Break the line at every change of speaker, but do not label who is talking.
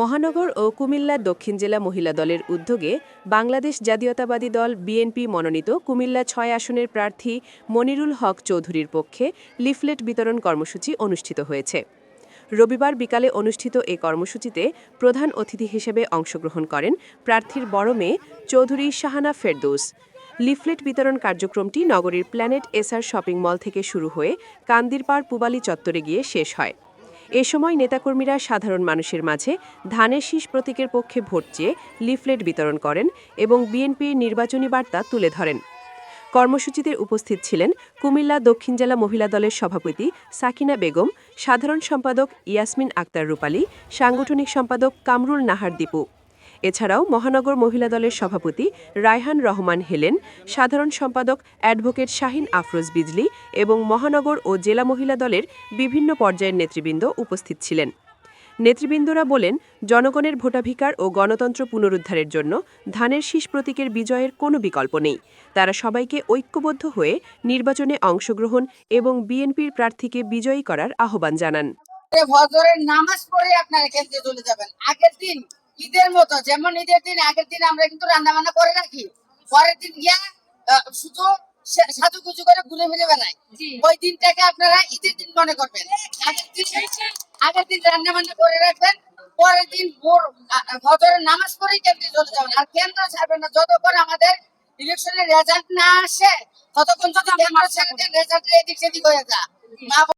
মহানগর ও কুমিল্লা দক্ষিণ জেলা মহিলা দলের উদ্যোগে বাংলাদেশ জাতীয়তাবাদী দল বিএনপি মনোনীত কুমিল্লা ছয় আসনের প্রার্থী মনিরুল হক চৌধুরীর পক্ষে লিফলেট বিতরণ কর্মসূচি অনুষ্ঠিত হয়েছে। রবিবার বিকালে অনুষ্ঠিত এ কর্মসূচিতে প্রধান অতিথি হিসেবে অংশগ্রহণ করেন প্রার্থীর বড় মেয়ে চৌধুরী শাহানা ফেরদৌস। লিফলেট বিতরণ কার্যক্রমটি নগরীর প্ল্যানেট এসআর শপিং মল থেকে শুরু হয়ে কান্দিরপাড় পুবালি চত্বরে গিয়ে শেষ হয়। এ সময় নেতাকর্মীরা সাধারণ মানুষের মাঝে ধানের শীষ প্রতীকের পক্ষে ভোট চেয়ে লিফলেট বিতরণ করেন এবং বিএনপির নির্বাচনী বার্তা তুলে ধরেন। কর্মসূচিতে উপস্থিত ছিলেন কুমিল্লা দক্ষিণ জেলা মহিলা দলের সভাপতি সাকিনা বেগম, সাধারণ সম্পাদক ইয়াসমিন আক্তার রূপালী, সাংগঠনিক সম্পাদক কামরুল নাহার দীপু। এছাড়াও মহানগর মহিলা দলের সভাপতি রায়হান রহমান হেলেন, সাধারণ সম্পাদক অ্যাডভোকেট শাহিন আফরোজ বিজলি এবং মহানগর ও জেলা মহিলা দলের বিভিন্ন পর্যায়ের নেতৃবৃন্দ উপস্থিত ছিলেন। নেতৃবৃন্দরা বলেন, জনগণের ভোটাধিকার ও গণতন্ত্র পুনরুদ্ধারের জন্য ধানের শীষ প্রতীকের বিজয়ের কোনো বিকল্প নেই। তারা সবাইকে ঐক্যবদ্ধ হয়ে নির্বাচনে অংশগ্রহণ এবং বিএনপির প্রার্থীকে বিজয়ী করার আহ্বান জানান।
নামাজ পড়ে আপনারা খেলতে চলে যাবেন। আগের দিন ঈদের মতো যেমন ঈদের দিন আগের দিন আমরা কিন্তু রান্না বান্না করে রাখি। পরের দিন গিয়া শুধু সা- সাজুগুজু করে ঘুরে ফিরে বেড়াই ওই দিনটাকে আপনারা ঈদের দিন মনে করবেন। আগের দিন আগের দিন রান্না বান্না করে রাখবেন। পরের দিন ভোর আ, নামাজ পড়েই কেন্দ্রে চলে যাবেন? আর কেন্দ্র ছাড়বেন না। যতক্ষণ আমাদের ইলেকশনের রেজাল্ট না আসে ততক্ষণ যদি কেন্দ্র ছেড়ে রেজাল্ট এদিক সেদিক হয়ে যা